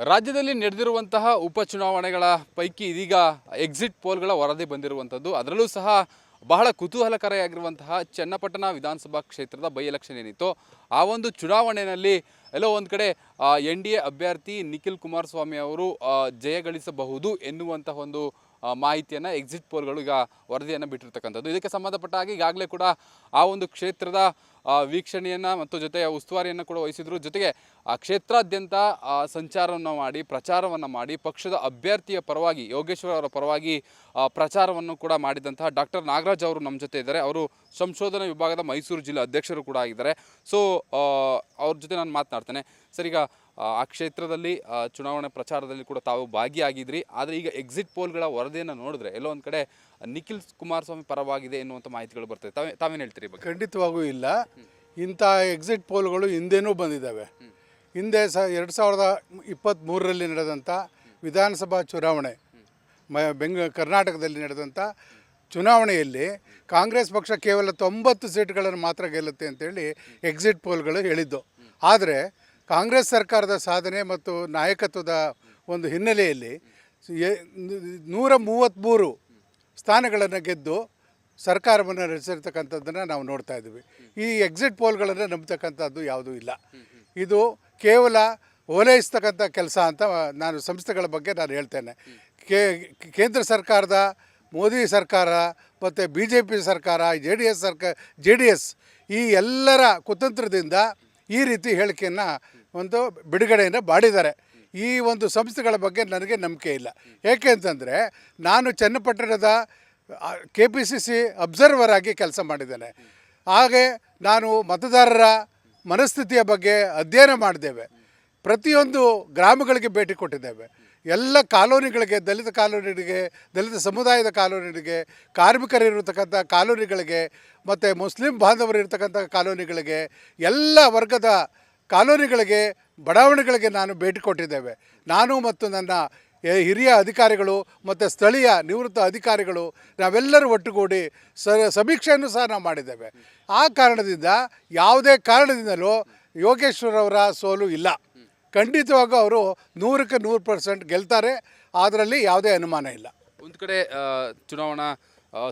ರಾಜ್ಯದಲ್ಲಿ ನಡೆದಿರುವಂತಹ ಉಪಚುನಾವಣೆಗಳ ಪೈಕಿ ಇದೀಗ ಎಕ್ಸಿಟ್ ಪೋಲ್ಗಳ ವರದಿ ಬಂದಿರುವಂಥದ್ದು. ಅದರಲ್ಲೂ ಸಹ ಬಹಳ ಕುತೂಹಲಕಾರಿಯಾಗಿರುವಂತಹ ಚನ್ನಪಟ್ಟಣ ವಿಧಾನಸಭಾ ಕ್ಷೇತ್ರದ ಬೈ ಎಲೆಕ್ಷನ್ ಏನಿತ್ತು, ಆ ಒಂದು ಚುನಾವಣೆಯಲ್ಲಿ ಎಲ್ಲೋ ಒಂದು ಕಡೆ ಎನ್ ಡಿ ಎ ಅಭ್ಯರ್ಥಿ ನಿಖಿಲ್ ಕುಮಾರಸ್ವಾಮಿ ಅವರು ಜಯಗಳಿಸಬಹುದು ಎನ್ನುವಂತಹ ಒಂದು ಮಾಹಿತಿಯನ್ನು ಎಕ್ಸಿಟ್ ಪೋಲ್ಗಳು ಈಗ ವರದಿಯನ್ನು ಬಿಟ್ಟಿರ್ತಕ್ಕಂಥದ್ದು. ಇದಕ್ಕೆ ಸಂಬಂಧಪಟ್ಟ ಹಾಗೆ ಈಗಾಗಲೇ ಕೂಡ ಆ ಒಂದು ಕ್ಷೇತ್ರದ ವೀಕ್ಷಣೆಯನ್ನು ಮತ್ತು ಜೊತೆ ಉಸ್ತುವಾರಿಯನ್ನು ಕೂಡ ವಹಿಸಿದ್ರು. ಜೊತೆಗೆ ಆ ಕ್ಷೇತ್ರಾದ್ಯಂತ ಸಂಚಾರವನ್ನು ಮಾಡಿ, ಪ್ರಚಾರವನ್ನು ಮಾಡಿ, ಪಕ್ಷದ ಅಭ್ಯರ್ಥಿಯ ಪರವಾಗಿ, ಯೋಗೇಶ್ವರ ಅವರ ಪರವಾಗಿ ಪ್ರಚಾರವನ್ನು ಕೂಡ ಮಾಡಿದಂತಹ ಡಾಕ್ಟರ್ ನಾಗರಾಜ್ ಅವರು ನಮ್ಮ ಜೊತೆ ಇದ್ದಾರೆ. ಅವರು ಸಂಶೋಧನಾ ವಿಭಾಗದ ಮೈಸೂರು ಜಿಲ್ಲಾ ಅಧ್ಯಕ್ಷರು ಕೂಡ ಆಗಿದ್ದಾರೆ. ಸೊ ಅವ್ರ ಜೊತೆ ನಾನು ಮಾತನಾಡ್ತೇನೆ. ಸರ್, ಈಗ ಆ, ಕ್ಷೇತ್ರದಲ್ಲಿ ಚುನಾವಣೆ ಪ್ರಚಾರದಲ್ಲಿ ಕೂಡ ತಾವು ಭಾಗಿಯಾಗಿದ್ರಿ. ಆದರೆ ಈಗ ಎಕ್ಸಿಟ್ ಪೋಲ್ಗಳ ವರದಿಯನ್ನು ನೋಡಿದ್ರೆ ಎಲ್ಲೋ ಒಂದು ಕಡೆ ನಿಖಿಲ್ ಕುಮಾರಸ್ವಾಮಿ ಪರವಾಗಿದೆ ಎನ್ನುವಂಥ ಮಾಹಿತಿಗಳು ಬರ್ತದೆ. ತಾವೇ ತಾವೇನು ಹೇಳ್ತೀರಿ ಬಗ್ಗೆ? ಖಂಡಿತವಾಗೂ ಇಲ್ಲ. ಇಂಥ ಎಕ್ಸಿಟ್ ಪೋಲ್ಗಳು ಹಿಂದೆನೂ ಬಂದಿದ್ದಾವೆ. ಹಿಂದೆ ಸ ಎರಡು ಸಾವಿರದ ಇಪ್ಪತ್ತ್ಮೂರರಲ್ಲಿ ನಡೆದಂಥ ವಿಧಾನಸಭಾ ಚುನಾವಣೆ ಮ ಬೆಂಗ ಕರ್ನಾಟಕದಲ್ಲಿ ನಡೆದಂಥ ಚುನಾವಣೆಯಲ್ಲಿ ಕಾಂಗ್ರೆಸ್ ಪಕ್ಷ ಕೇವಲ ತೊಂಬತ್ತು ಸೀಟ್ಗಳನ್ನು ಮಾತ್ರ ಗೆಲ್ಲುತ್ತೆ ಅಂತೇಳಿ ಎಕ್ಸಿಟ್ ಪೋಲ್ಗಳು ಹೇಳಿದ್ದು. ಆದರೆ ಕಾಂಗ್ರೆಸ್ ಸರ್ಕಾರದ ಸಾಧನೆ ಮತ್ತು ನಾಯಕತ್ವದ ಒಂದು ಹಿನ್ನೆಲೆಯಲ್ಲಿ ನೂರ ಮೂವತ್ತ್ಮೂರು ಸ್ಥಾನಗಳನ್ನು ಗೆದ್ದು ಸರ್ಕಾರವನ್ನು ರಚಿಸಿರ್ತಕ್ಕಂಥದ್ದನ್ನು ನಾವು ನೋಡ್ತಾ ಇದ್ದೀವಿ. ಈ ಎಕ್ಸಿಟ್ ಪೋಲ್ಗಳನ್ನು ನಂಬತಕ್ಕಂಥದ್ದು ಯಾವುದೂ ಇಲ್ಲ. ಇದು ಕೇವಲ ಓಲೈಸ್ತಕ್ಕಂಥ ಕೆಲಸ ಅಂತ ನಾನು ಸಂಸ್ಥೆಗಳ ಬಗ್ಗೆ ನಾನು ಹೇಳ್ತೇನೆ. ಕೇಂದ್ರ ಸರ್ಕಾರದ, ಮೋದಿ ಸರ್ಕಾರ ಮತ್ತು ಬಿ ಜೆ ಪಿ ಸರ್ಕಾರ, ಜೆ ಡಿ ಎಸ್ ಸರ್ಕಾರ ಜೆ ಡಿ ಎಸ್ ಈ ಎಲ್ಲರ ಕುತಂತ್ರದಿಂದ ಈ ರೀತಿ ಹೇಳಿಕೆಯನ್ನು ಒಂದು ಬಿಡುಗಡೆಯನ್ನು ಮಾಡಿದ್ದಾರೆ. ಈ ಒಂದು ಸಂಸ್ಥೆಗಳ ಬಗ್ಗೆ ನನಗೆ ನಂಬಿಕೆ ಇಲ್ಲ. ಏಕೆ ಅಂತಂದರೆ ನಾನು ಚನ್ನಪಟ್ಟಣದ K P C C observer ಆಗಿ ಕೆಲಸ ಮಾಡಿದ್ದೇನೆ. ಹಾಗೆ ನಾನು ಮತದಾರರ ಮನಸ್ಥಿತಿಯ ಬಗ್ಗೆ ಅಧ್ಯಯನ ಮಾಡಿದ್ದೇವೆ. ಪ್ರತಿಯೊಂದು ಗ್ರಾಮಗಳಿಗೆ ಭೇಟಿ ಕೊಟ್ಟಿದ್ದೇವೆ. ಎಲ್ಲ ಕಾಲೋನಿಗಳಿಗೆ, ದಲಿತ ಕಾಲೋನಿಗಳಿಗೆ, ದಲಿತ ಸಮುದಾಯದ ಕಾಲೋನಿಗಳಿಗೆ, ಕಾರ್ಮಿಕರಿರತಕ್ಕಂಥ ಕಾಲೋನಿಗಳಿಗೆ, ಮತ್ತು ಮುಸ್ಲಿಂ ಬಾಂಧವರು ಇರತಕ್ಕಂಥ ಕಾಲೋನಿಗಳಿಗೆ, ಎಲ್ಲ ವರ್ಗದ ಕಾಲೋನಿಗಳಿಗೆ ಬಡಾವಣೆಗಳಿಗೆ ನಾನು ಭೇಟಿ ಕೊಟ್ಟಿದ್ದೇವೆ. ನಾನು ಮತ್ತು ನನ್ನ ಹಿರಿಯ ಅಧಿಕಾರಿಗಳು ಮತ್ತು ಸ್ಥಳೀಯ ನಿವೃತ್ತ ಅಧಿಕಾರಿಗಳು ನಾವೆಲ್ಲರೂ ಒಟ್ಟುಗೂಡಿ ಸ, ಸಮೀಕ್ಷೆಯನ್ನು ಸಹ ನಾವು ಮಾಡಿದ್ದೇವೆ. ಆ ಕಾರಣದಿಂದ ಯಾವುದೇ ಕಾರಣದಿಂದಲೂ ಯೋಗೇಶ್ವರವರ ಸೋಲು ಇಲ್ಲ. ಖಂಡಿತವಾಗೂ ಅವರು ನೂರಕ್ಕೆ ನೂರು ಪರ್ಸೆಂಟ್ ಗೆಲ್ತಾರೆ. ಅದರಲ್ಲಿ ಯಾವುದೇ ಅನುಮಾನ ಇಲ್ಲ. ಒಂದು ಕಡೆ ಚುನಾವಣಾ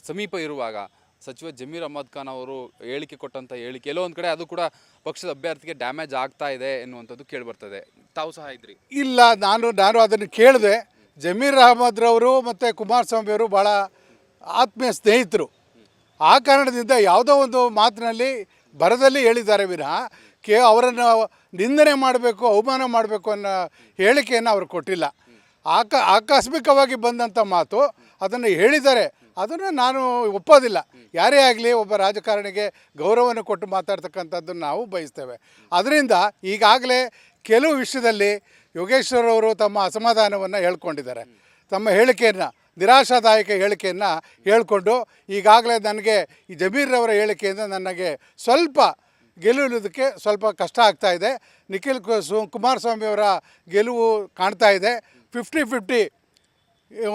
ಸಮೀಪ ಇರುವಾಗ ಸಚಿವ ಜಮೀರ್ ಅಹಮದ್ ಖಾನ್ ಅವರು ಹೇಳಿಕೆ ಕೊಟ್ಟಂಥ ಹೇಳಿಕೆ ಎಲ್ಲೋ ಒಂದು ಕಡೆ ಅದು ಕೂಡ ಪಕ್ಷದ ಅಭ್ಯರ್ಥಿಗೆ ಡ್ಯಾಮೇಜ್ ಆಗ್ತಾ ಇದೆ ಎನ್ನುವಂಥದ್ದು ಕೇಳಿಬರ್ತದೆ ತಾವು ಸಹ ಇದ್ರಿ? ಇಲ್ಲ ನಾನು ನಾನು ಅದನ್ನು ಕೇಳಿದೆ. ಜಮೀರ್ ಅಹಮದ್ರವರು ಮತ್ತು ಕುಮಾರಸ್ವಾಮಿಯವರು ಭಾಳ ಆತ್ಮೀಯ ಸ್ನೇಹಿತರು. ಆ ಕಾರಣದಿಂದ ಯಾವುದೋ ಒಂದು ಮಾತಿನಲ್ಲಿ ಬರದಲ್ಲಿ ಹೇಳಿದ್ದಾರೆ ವಿನಃ ಕೇ ಅವರನ್ನು ನಿಂದನೆ ಮಾಡಬೇಕು, ಅವಮಾನ ಮಾಡಬೇಕು ಅನ್ನೋ ಹೇಳಿಕೆಯನ್ನು ಅವರು ಕೊಟ್ಟಿಲ್ಲ. ಆಕ, ಆಕಸ್ಮಿಕವಾಗಿ ಬಂದಂಥ ಮಾತು ಅದನ್ನು ಹೇಳಿದ್ದಾರೆ ಅದನ್ನು ನಾನು ಒಪ್ಪೋದಿಲ್ಲ. ಯಾರೇ ಆಗಲಿ ಒಬ್ಬ ರಾಜಕಾರಣಿಗೆ ಗೌರವವನ್ನು ಕೊಟ್ಟು ಮಾತಾಡ್ತಕ್ಕಂಥದ್ದನ್ನು ನಾವು ಬಯಸ್ತೇವೆ. ಅದರಿಂದ ಈಗಾಗಲೇ ಕೆಲವು ವಿಷಯದಲ್ಲಿ ಯೋಗೇಶ್ವರ ಅವರು ತಮ್ಮ ಅಸಮಾಧಾನವನ್ನು ಹೇಳ್ಕೊಂಡಿದ್ದಾರೆ. ತಮ್ಮ ಹೇಳಿಕೆಯನ್ನು, ನಿರಾಶಾದಾಯಕ ಹೇಳಿಕೆಯನ್ನು ಹೇಳಿಕೊಂಡು ಈಗಾಗಲೇ ನನಗೆ ಈ ಜಮೀರ್ರವರ ಹೇಳಿಕೆಯಿಂದ ನನಗೆ ಸ್ವಲ್ಪ ಗೆಲ್ಲುವುದಕ್ಕೆ ಸ್ವಲ್ಪ ಕಷ್ಟ ಆಗ್ತಾ ಇದೆ. ನಿಖಿಲ್ ಕುಮಾರಸ್ವಾಮಿ ಅವರ ಗೆಲುವು ಕಾಣ್ತಾ ಇದೆ. ಫಿಫ್ಟಿ ಫಿಫ್ಟಿ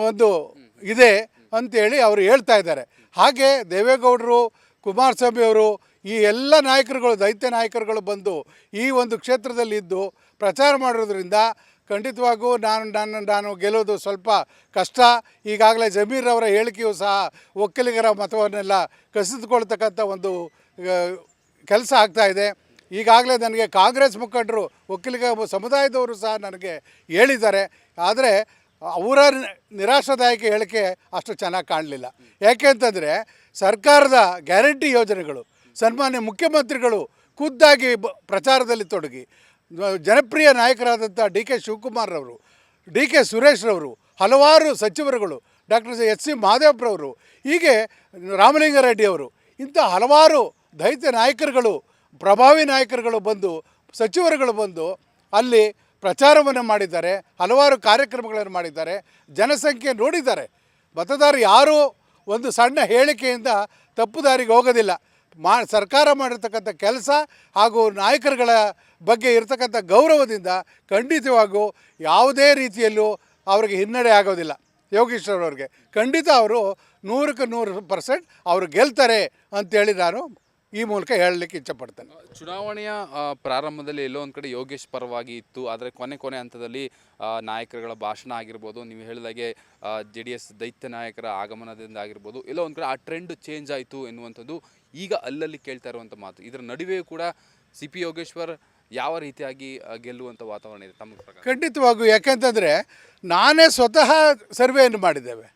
ಒಂದು ಇದೆ ಅಂತೇಳಿ ಅವರು ಹೇಳ್ತಾ ಇದ್ದಾರೆ. ಹಾಗೆ ದೇವೇಗೌಡರು, ಕುಮಾರಸ್ವಾಮಿ ಅವರು ಈ ಎಲ್ಲ ನಾಯಕರುಗಳು, ದೈತ್ಯ ನಾಯಕರುಗಳು ಬಂದು ಈ ಒಂದು ಕ್ಷೇತ್ರದಲ್ಲಿ ಇದ್ದು ಪ್ರಚಾರ ಮಾಡೋದ್ರಿಂದ ಖಂಡಿತವಾಗೂ ನಾನು ನಾನು ನಾನು ಗೆಲ್ಲೋದು ಸ್ವಲ್ಪ ಕಷ್ಟ. ಈಗಾಗಲೇ ಜಮೀರ್ ಅವರ ಹೇಳಿಕೆಯು ಸಹ ಒಕ್ಕಲಿಗರ ಮತವನ್ನೆಲ್ಲ ಕಸಿದುಕೊಳ್ತಕ್ಕಂಥ ಒಂದು ಕೆಲಸ ಆಗ್ತಾ ಇದೆ. ಈಗಾಗಲೇ ನನಗೆ ಕಾಂಗ್ರೆಸ್ ಮುಖಂಡರು ಒಕ್ಕಲಿಗ ಸಮುದಾಯದವರು ಸಹ ನನಗೆ ಹೇಳಿದ್ದಾರೆ. ಆದರೆ ಅವರ ನಿರಾಶಾದಾಯಕ ಹೇಳಿಕೆ ಅಷ್ಟು ಚೆನ್ನಾಗಿ ಕಾಣಲಿಲ್ಲ. ಯಾಕೆ ಅಂತಂದರೆ ಸರ್ಕಾರದ ಗ್ಯಾರಂಟಿ ಯೋಜನೆಗಳು, ಸನ್ಮಾನ್ಯ ಮುಖ್ಯಮಂತ್ರಿಗಳು ಖುದ್ದಾಗಿ ಬ ಪ್ರಚಾರದಲ್ಲಿ ತೊಡಗಿ ಜನಪ್ರಿಯ ನಾಯಕರಾದಂಥ ಡಿ ಕೆ ಶಿವಕುಮಾರ್ರವರು ಡಿ ಕೆ ಸುರೇಶ್ರವರು ಹಲವಾರು ಸಚಿವರುಗಳು, ಡಾಕ್ಟರ್ ಎಚ್ ಸಿ ಮಹದೇವ್ರವರು ಹೀಗೆ ರಾಮಲಿಂಗಾರೆಡ್ಡಿಯವರು ಇಂಥ ಹಲವಾರು ದೈತ್ಯ ನಾಯಕರುಗಳು, ಪ್ರಭಾವಿ ನಾಯಕರುಗಳು ಬಂದು, ಸಚಿವರುಗಳು ಬಂದು ಅಲ್ಲಿ ಪ್ರಚಾರವನ್ನು ಮಾಡಿದ್ದಾರೆ, ಹಲವಾರು ಕಾರ್ಯಕ್ರಮಗಳನ್ನು ಮಾಡಿದ್ದಾರೆ, ಜನಸಂಖ್ಯೆ ನೋಡಿದ್ದಾರೆ. ಮತದಾರರು ಯಾರೂ ಒಂದು ಸಣ್ಣ ಹೇಳಿಕೆಯಿಂದ ತಪ್ಪು ದಾರಿಗೆ ಹೋಗೋದಿಲ್ಲ. ಮಾ, ಸರ್ಕಾರ ಮಾಡಿರ್ತಕ್ಕಂಥ ಕೆಲಸ ಹಾಗೂ ನಾಯಕರುಗಳ ಬಗ್ಗೆ ಇರತಕ್ಕಂಥ ಗೌರವದಿಂದ ಖಂಡಿತವಾಗೂ ಯಾವುದೇ ರೀತಿಯಲ್ಲೂ ಅವರಿಗೆ ಹಿನ್ನಡೆ ಆಗೋದಿಲ್ಲ. ಯೋಗೇಶ್ವರವ್ರಿಗೆ ಖಂಡಿತ ಅವರು ನೂರಕ್ಕೆ ನೂರು ಪರ್ಸೆಂಟ್ ಅವರು ಗೆಲ್ತಾರೆ ಅಂತೇಳಿ ನಾನು ಈ ಮೂಲಕ ಹೇಳಲಿಕ್ಕೆ ಇಚ್ಛಪಡ್ತೇನೆ. ಚುನಾವಣೆಯ ಪ್ರಾರಂಭದಲ್ಲಿ ಎಲ್ಲೋ ಒಂದು ಕಡೆ ಯೋಗೇಶ್ ಪರವಾಗಿ ಇತ್ತು. ಆದರೆ ಕೊನೆ ಕೊನೆ ಹಂತದಲ್ಲಿ ನಾಯಕರುಗಳ ಭಾಷಣ ಆಗಿರ್ಬೋದು ನೀವು ಹೇಳಿದಾಗೆ ಜೆ ಡಿ ಎಸ್ ದೈತ್ಯ ನಾಯಕರ ಆಗಮನದಿಂದ ಆಗಿರ್ಬೋದು ಎಲ್ಲೋ ಒಂದು ಕಡೆ ಆ ಟ್ರೆಂಡ್ ಚೇಂಜ್ ಆಯಿತು ಎನ್ನುವಂಥದ್ದು ಈಗ ಅಲ್ಲಲ್ಲಿ ಕೇಳ್ತಾ ಇರುವಂಥ ಮಾತು. ಇದರ ನಡುವೆಯೂ ಕೂಡ ಸಿ ಪಿ ಯೋಗೇಶ್ವರ್ ಯಾವ ರೀತಿಯಾಗಿ ಗೆಲ್ಲುವಂಥ ವಾತಾವರಣ ಇದೆ ತಮ್ಮ ಪ್ರಕಾರ? ಖಂಡಿತವಾಗೂ. ಯಾಕೆಂತಂದರೆ ನಾನೇ ಸ್ವತಃ ಸರ್ವೆಯನ್ನು ಮಾಡಿದ್ದೇವೆ.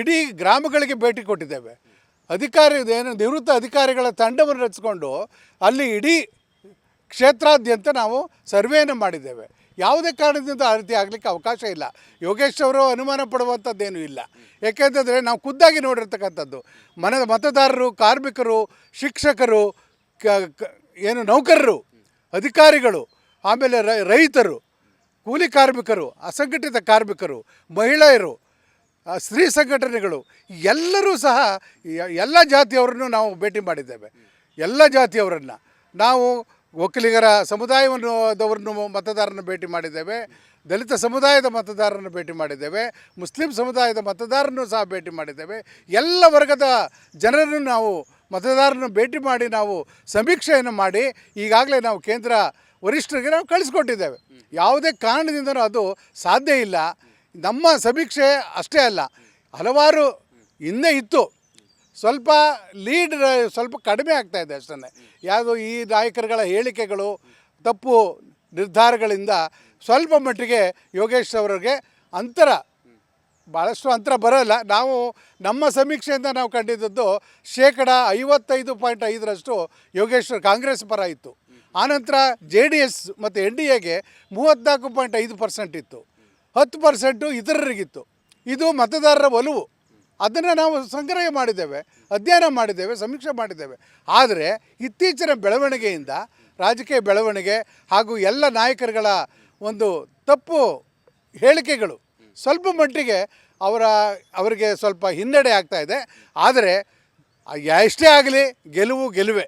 ಇಡೀ ಗ್ರಾಮಗಳಿಗೆ ಭೇಟಿ ಕೊಟ್ಟಿದ್ದೇವೆ. ಅಧಿಕಾರಿ ಏನು ನಿವೃತ್ತ ಅಧಿಕಾರಿಗಳ ತಂಡವನ್ನು ರಚಿಸಿಕೊಂಡು ಅಲ್ಲಿ ಇಡೀ ಕ್ಷೇತ್ರಾದ್ಯಂತ ನಾವು ಸರ್ವೆಯನ್ನು ಮಾಡಿದ್ದೇವೆ. ಯಾವುದೇ ಕಾರಣದಿಂದ ಆ ರೀತಿ ಆಗಲಿಕ್ಕೆ ಅವಕಾಶ ಇಲ್ಲ. ಯೋಗೇಶ್ ಅವರು ಅನುಮಾನ ಪಡುವಂಥದ್ದೇನೂ ಇಲ್ಲ. ಏಕೆಂದರೆ ನಾವು ಖುದ್ದಾಗಿ ನೋಡಿರ್ತಕ್ಕಂಥದ್ದು. ಮನದ ಮತದಾರರು, ಕಾರ್ಮಿಕರು, ಶಿಕ್ಷಕರು ಏನು ನೌಕರರು, ಅಧಿಕಾರಿಗಳು, ಆಮೇಲೆ ರೈತರು, ಕೂಲಿ ಕಾರ್ಮಿಕರು, ಅಸಂಘಟಿತ ಕಾರ್ಮಿಕರು, ಮಹಿಳೆಯರು ಸ್ತ್ರೀ ಸಂಘಟನೆಗಳು ಎಲ್ಲರೂ ಸಹ ಎಲ್ಲ ಜಾತಿಯವರನ್ನು ನಾವು ಭೇಟಿ ಮಾಡಿದ್ದೇವೆ. ಎಲ್ಲ ಜಾತಿಯವರನ್ನು. ನಾವು ಒಕ್ಕಲಿಗರ ಸಮುದಾಯವನ್ನು ಮತದಾರರನ್ನು ಭೇಟಿ ಮಾಡಿದ್ದೇವೆ. ದಲಿತ ಸಮುದಾಯದ ಮತದಾರರನ್ನು ಭೇಟಿ ಮಾಡಿದ್ದೇವೆ. ಮುಸ್ಲಿಂ ಸಮುದಾಯದ ಮತದಾರರನ್ನು ಸಹ ಭೇಟಿ ಮಾಡಿದ್ದೇವೆ. ಎಲ್ಲ ವರ್ಗದ ಜನರನ್ನು ನಾವು ಮತದಾರರನ್ನು ಭೇಟಿ ಮಾಡಿ ನಾವು ಸಮೀಕ್ಷೆಯನ್ನು ಮಾಡಿ ಈಗಾಗಲೇ ನಾವು ಕೇಂದ್ರ ವರಿಷ್ಠರಿಗೆ ನಾವು ಕಳಿಸ್ಕೊಟ್ಟಿದ್ದೇವೆ. ಯಾವುದೇ ಕಾರಣದಿಂದನೂ ಅದು ಸಾಧ್ಯ ಇಲ್ಲ. ನಮ್ಮ ಸಮೀಕ್ಷೆ ಅಷ್ಟೇ ಅಲ್ಲ, ಹಲವಾರು ಹಿಂದೆ ಇತ್ತು. ಸ್ವಲ್ಪ ಲೀಡ್ ಸ್ವಲ್ಪ ಕಡಿಮೆ ಆಗ್ತಾ ಇದೆ ಅಷ್ಟನ್ನೇ. ಯಾವುದು ಈ ನಾಯಕರುಗಳ ಹೇಳಿಕೆಗಳು, ತಪ್ಪು ನಿರ್ಧಾರಗಳಿಂದ ಸ್ವಲ್ಪ ಮಟ್ಟಿಗೆ ಯೋಗೇಶ್ ಅವರಿಗೆ ಅಂತರ ಭಾಳಷ್ಟು ಅಂತರ ಬರೋಲ್ಲ. ನಾವು ನಮ್ಮ ಸಮೀಕ್ಷೆಯಿಂದ ನಾವು ಕಂಡಿದ್ದದ್ದು ಶೇಕಡ ಐವತ್ತೈದು ಪಾಯಿಂಟ್ ಐದರಷ್ಟು ಯೋಗೇಶ್ವರ್ ಕಾಂಗ್ರೆಸ್ ಪರ ಇತ್ತು. ಆನಂತರ ಜೆ ಡಿ ಎಸ್ ಮತ್ತು ಎನ್ ಡಿ ಎಗೆ ಮೂವತ್ತ್ನಾಲ್ಕು ಪಾಯಿಂಟ್ ಐದು ಪರ್ಸೆಂಟ್ ಇತ್ತು. ಹತ್ತು ಪರ್ಸೆಂಟು ಇತರರಿಗಿತ್ತು. ಇದು ಮತದಾರರ ಒಲವು. ಅದನ್ನು ನಾವು ಸಂಗ್ರಹ ಮಾಡಿದ್ದೇವೆ, ಅಧ್ಯಯನ ಮಾಡಿದ್ದೇವೆ, ಸಮೀಕ್ಷೆ ಮಾಡಿದ್ದೇವೆ. ಆದರೆ ಇತ್ತೀಚಿನ ಬೆಳವಣಿಗೆಯಿಂದ, ರಾಜಕೀಯ ಬೆಳವಣಿಗೆ ಹಾಗೂ ಎಲ್ಲ ನಾಯಕರುಗಳ ಒಂದು ತಪ್ಪು ಹೇಳಿಕೆಗಳು ಸ್ವಲ್ಪ ಮಟ್ಟಿಗೆ ಅವರ, ಅವರಿಗೆ ಸ್ವಲ್ಪ ಹಿನ್ನಡೆ ಆಗ್ತಾ ಇದೆ. ಆದರೆ ಎಷ್ಟೇ ಆಗಲಿ ಗೆಲುವು ಗೆಲುವೆ.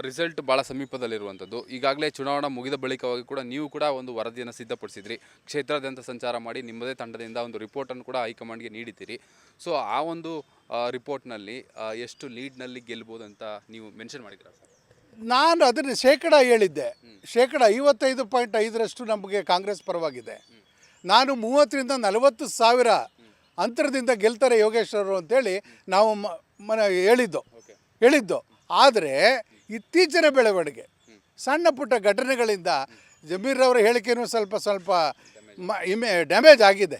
ರಿಸಲ್ಟ್ ಭಾಳ ಸಮೀಪದಲ್ಲಿರುವಂಥದ್ದು. ಈಗಾಗಲೇ ಚುನಾವಣಾ ಮುಗಿದ ಬಳಿಕವಾಗಿ ಕೂಡ ನೀವು ಕೂಡ ಒಂದು ವರದಿಯನ್ನು ಸಿದ್ಧಪಡಿಸಿದ್ರಿ. ಕ್ಷೇತ್ರಾದ್ಯಂತ ಸಂಚಾರ ಮಾಡಿ ನಿಮ್ಮದೇ ತಂಡದಿಂದ ಒಂದು ರಿಪೋರ್ಟನ್ನು ಕೂಡ ಹೈಕಮಾಂಡ್ಗೆ ನೀಡಿದ್ದೀರಿ. ಸೊ ಆ ಒಂದು ರಿಪೋರ್ಟ್ನಲ್ಲಿ ಎಷ್ಟು ಲೀಡ್ನಲ್ಲಿ ಗೆಲ್ಬೋದು ಅಂತ ನೀವು ಮೆನ್ಷನ್ ಮಾಡಿದ್ದೀರಾ ಸರ್? ನಾನು ಅದನ್ನು ಶೇಕಡ ಹೇಳಿದ್ದೆ. ಶೇಕಡ ಐವತ್ತೈದು ಪಾಯಿಂಟ್ ಐದರಷ್ಟು ನಮಗೆ ಕಾಂಗ್ರೆಸ್ ಪರವಾಗಿದೆ. ನಾನು ಮೂವತ್ತರಿಂದ ನಲವತ್ತು ಸಾವಿರ ಅಂತರದಿಂದ ಗೆಲ್ತಾರೆ ಯೋಗೇಶ್ವರರು ಅಂತೇಳಿ ನಾವು ಮ- ಮನ ಹೇಳಿದ್ದು. ಹೇಳಿದ್ದು. ಆದರೆ ಇತ್ತೀಚಿನ ಬೆಳವಣಿಗೆ. ಸಣ್ಣ ಪುಟ್ಟ ಘಟನೆಗಳಿಂದ ಜಮೀರ್ ಅವರ ಹೇಳಿಕೆಯೂ ಸ್ವಲ್ಪ ಸ್ವಲ್ಪ ಮ, ಇಮೆ, ಡ್ಯಾಮೇಜ್ ಆಗಿದೆ.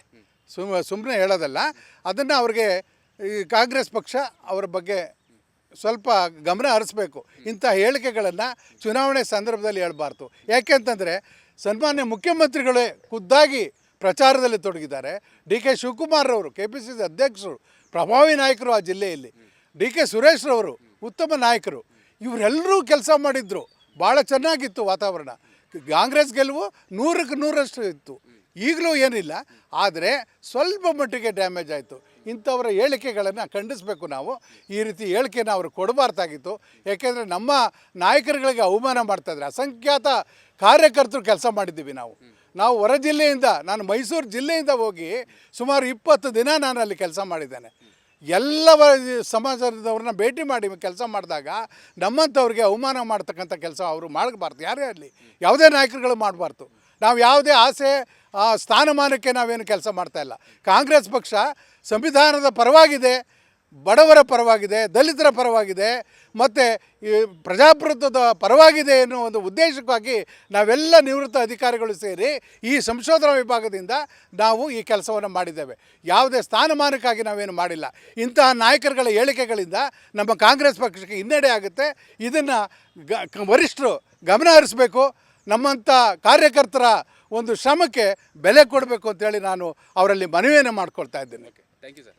ಸುಮ್ ಸುಮ್ಮನೆ ಹೇಳೋದಲ್ಲ. ಅದನ್ನು ಅವ್ರಿಗೆ ಈ ಕಾಂಗ್ರೆಸ್ ಪಕ್ಷ ಅವರ ಬಗ್ಗೆ ಸ್ವಲ್ಪ ಗಮನ ಹರಿಸ್ಬೇಕು. ಇಂಥ ಹೇಳಿಕೆಗಳನ್ನು ಚುನಾವಣೆ ಸಂದರ್ಭದಲ್ಲಿ ಹೇಳಬಾರ್ದು. ಯಾಕೆಂತಂದರೆ ಸನ್ಮಾನ್ಯ ಮುಖ್ಯಮಂತ್ರಿಗಳೇ ಖುದ್ದಾಗಿ ಪ್ರಚಾರದಲ್ಲಿ ತೊಡಗಿದ್ದಾರೆ. ಡಿ ಕೆ ಶಿವಕುಮಾರ್ರವರು ಕೆ ಪಿ ಸಿ ಸಿ ಅಧ್ಯಕ್ಷರು, ಪ್ರಭಾವಿ ನಾಯಕರು ಆ ಜಿಲ್ಲೆಯಲ್ಲಿ. ಡಿ ಕೆ ಸುರೇಶ್ರವರು, ಉತ್ತಮ ನಾಯಕರು. ಇವರೆಲ್ಲರೂ ಕೆಲಸ ಮಾಡಿದ್ರು. ಭಾಳ ಚೆನ್ನಾಗಿತ್ತು ವಾತಾವರಣ. ಕಾಂಗ್ರೆಸ್ ಗೆಲುವು ನೂರಕ್ಕೆ ನೂರಷ್ಟು ಇತ್ತು. ಈಗಲೂ ಏನಿಲ್ಲ. ಆದರೆ ಸ್ವಲ್ಪ ಮಟ್ಟಿಗೆ ಡ್ಯಾಮೇಜ್ ಆಯಿತು. ಇಂಥವರ ಹೇಳಿಕೆಗಳನ್ನು ಖಂಡಿಸಬೇಕು ನಾವು. ಈ ರೀತಿ ಹೇಳಿಕೆನ ಅವರು ಕೊಡಬಾರ್ದಾಗಿತ್ತು. ಯಾಕೆಂದರೆ ನಮ್ಮ ನಾಯಕರುಗಳಿಗೆ ಅವಮಾನ ಮಾಡ್ತಾಯಿದ್ರೆ ಅಸಂಖ್ಯಾತ ಕಾರ್ಯಕರ್ತರು ಕೆಲಸ ಮಾಡಿದ್ದೀವಿ ನಾವು. ನಾವು ಹೊರ ಜಿಲ್ಲೆಯಿಂದ, ನಾನು ಮೈಸೂರು ಜಿಲ್ಲೆಯಿಂದ ಹೋಗಿ ಸುಮಾರು ಇಪ್ಪತ್ತು ದಿನ ನಾನು ಅಲ್ಲಿ ಕೆಲಸ ಮಾಡಿದ್ದೇನೆ. ಎಲ್ಲ ವ- ಸಮಾಜದವ್ರನ್ನ ಭೇಟಿ ಮಾಡಿ ಕೆಲಸ ಮಾಡಿದಾಗ ನಮ್ಮಂಥವ್ರಿಗೆ ಅವಮಾನ ಮಾಡ್ತಕ್ಕಂಥ ಕೆಲಸ ಅವರು ಮಾಡಬಾರ್ದು, ಯಾರೇ ಆಗಲಿ ಯಾವುದೇ ನಾಯಕರುಗಳು ಮಾಡಬಾರ್ದು. ನಾವು ಯಾವುದೇ ಆಸೆ ಸ್ಥಾನಮಾನಕ್ಕೆ ನಾವೇನು ಕೆಲಸ ಮಾಡ್ತಾ ಇಲ್ಲ. ಕಾಂಗ್ರೆಸ್ ಪಕ್ಷ ಸಂವಿಧಾನದ ಪರವಾಗಿದೆ. ಬಡವರ ಪರವಾಗಿದೆ, ದಲಿತರ ಪರವಾಗಿದೆ, ಮತ್ತು ಈ ಪ್ರಜಾಪ್ರಭುತ್ವದ ಪರವಾಗಿದೆ ಎನ್ನುವ ಒಂದು ಉದ್ದೇಶಕ್ಕಾಗಿ ನಾವೆಲ್ಲ ನಿವೃತ್ತ ಅಧಿಕಾರಿಗಳು ಸೇರಿ ಈ ಸಂಶೋಧನಾ ವಿಭಾಗದಿಂದ ನಾವು ಈ ಕೆಲಸವನ್ನು ಮಾಡಿದ್ದೇವೆ. ಯಾವುದೇ ಸ್ಥಾನಮಾನಕ್ಕಾಗಿ ನಾವೇನು ಮಾಡಿಲ್ಲ. ಇಂತಹ ನಾಯಕರುಗಳ ಹೇಳಿಕೆಗಳಿಂದ ನಮ್ಮ ಕಾಂಗ್ರೆಸ್ ಪಕ್ಷಕ್ಕೆ ಹಿನ್ನಡೆ ಆಗುತ್ತೆ. ಇದನ್ನು ಗ ವರಿಷ್ಠರು ಗಮನ ಹರಿಸಬೇಕು. ನಮ್ಮಂಥ ಕಾರ್ಯಕರ್ತರ ಒಂದು ಶ್ರಮಕ್ಕೆ ಬೆಲೆ ಕೊಡಬೇಕು ಅಂತೇಳಿ ನಾನು ಅವರಲ್ಲಿ ಮನವಿಯನ್ನು ಮಾಡ್ಕೊಳ್ತಾ ಇದ್ದೇನೆ. ಥ್ಯಾಂಕ್ ಯು ಸರ್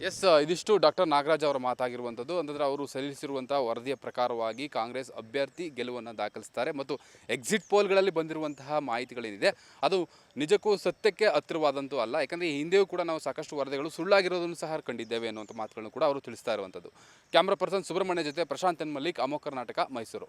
ಎಸ್ ಇದಿಷ್ಟು ಡಾಕ್ಟರ್ ನಾಗರಾಜ್ ಅವರ ಮಾತಾಗಿರುವಂಥದ್ದು. ಅಂತಂದರೆ ಅವರು ಸಲ್ಲಿಸಿರುವಂಥ ವರದಿಯ ಪ್ರಕಾರವಾಗಿ ಕಾಂಗ್ರೆಸ್ ಅಭ್ಯರ್ಥಿ ಗೆಲುವನ್ನು ದಾಖಲಿಸ್ತಾರೆ ಮತ್ತು ಎಕ್ಸಿಟ್ ಪೋಲ್ಗಳಲ್ಲಿ ಬಂದಿರುವಂತಹ ಮಾಹಿತಿಗಳೇನಿದೆ, ಅದು ನಿಜಕ್ಕೂ ಸತ್ಯಕ್ಕೆ ಹತ್ತಿರವಾದಂತೂ ಅಲ್ಲ. ಯಾಕಂದರೆ ಹಿಂದೆಯೂ ಕೂಡ ನಾವು ಸಾಕಷ್ಟು ವರದಿಗಳು ಸುಳ್ಳಾಗಿರೋದನ್ನು ಸಹ ಕಂಡಿದ್ದೇವೆ ಅನ್ನುವಂಥ ಮಾತುಗಳನ್ನು ಕೂಡ ಅವರು ತಿಳಿಸ್ತಾ ಇರುವಂಥದ್ದು. ಕ್ಯಾಮ್ರಾ ಪರ್ಸನ್ ಸುಬ್ರಹ್ಮಣ್ಯ ಜೊತೆ ಪ್ರಶಾಂತ್ ಎನ್ ಮಲ್ಲಿಕ್ ಅಮೋ ಕರ್ನಾಟಕ ಮೈಸೂರು.